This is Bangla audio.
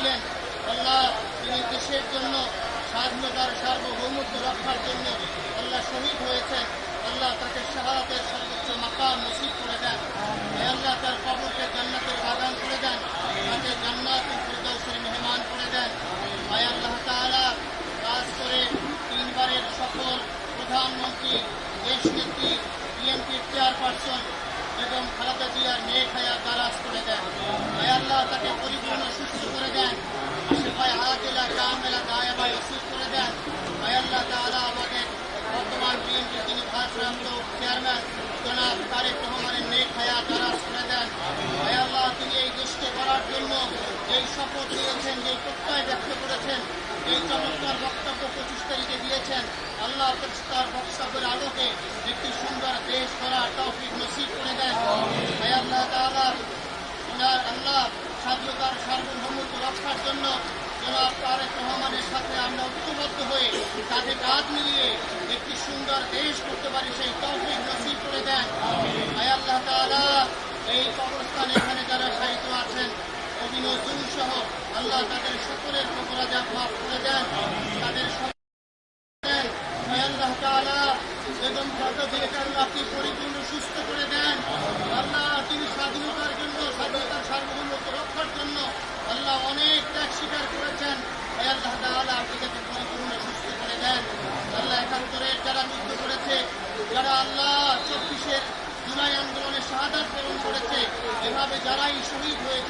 দিলেন। আল্লাহ, তিনি দেশের জন্য স্বাধীনতার সার্বভৌমত্ব রক্ষার জন্য আল্লাহ শহীদ হয়েছেন? আল্লাহ তাকে শাহাদের সর্বোচ্চ মাকাম নসিব করে দেন। আল্লাহ তার কবরকে জান্নাতের বাগান করে দেন, তাকে জান্নাত ফেরদৌসের মেহমান করে দেন। ভাই, আল্লাহ তাআলা কাজ করে তিনবারের সকল প্রধানমন্ত্রী, দেশ নেত্রী, বিএনপির চেয়ারপারসন এবং খালেদা জিয়ার মেয়ে খায়া দারাজ করে দেন। হে আল্লাহ তাকে পরিপূর্ণ সুস্থ করে দেন। আশেপায় আজেলা কামেলা দায়াবাই ওসিদ করে দেন। হে আল্লাহ তাআলা আমাদের বর্তমান বিএনপির যিনি ভারপ্রাপ্ত চেয়ারম্যান, জনাব তারেক রহমানের নেক হায়াত দারাজ করে দেন। হে আল্লাহ তিনি এই দেশকে করার জন্য যেই শপথ নিয়েছেন, যেই প্রত্যয় ব্যক্ত করেছেন এই চমৎকার বক্তব্য পঁচিশ তারিখে দিয়েছেন। আল্লাহ বক্তব্যের আলোকে একটি সুন্দর দেশ করার তৌফিক নসিব করে দেন। আল্লাহ তাআলা ওনার আল্লাহ স্বাধীনতার জন্য জনাব তারেক সাথে আমরা ঐক্যবদ্ধ হয়ে তাদের কাজ মিলিয়ে একটি সুন্দর দেশ করতে পারি, সেই তৌফিক নসিব করে দেন। আয় আল্লাহ তাআলা, এই কবরস্থানে অভিনজুল সহ আল্লাহ তাদের সকলের অপরাধ মাফ করে দেন তাদের বেগম খালেদা জিয়াকে আল্লাহ আপনি পরিপূর্ণ সুস্থ করে দেন আল্লাহ তিনি স্বাধীনতার জন্য স্বাধীনতার সার্বভৌমত্ব রক্ষার জন্য আল্লাহ অনেক ত্যাগ স্বীকার করেছেন আল্লাহ তাআলা আপনি তাকে পরিপূর্ণ সুস্থ করে দেন আল্লাহ একাত্তরের যারা মৃত্যু করেছে যারা আল্লাহ, চব্বিশের জুলাই আন্দোলনে শাহাদাত বরণ করেছে। এভাবে যারাই শহীদ হয়েছে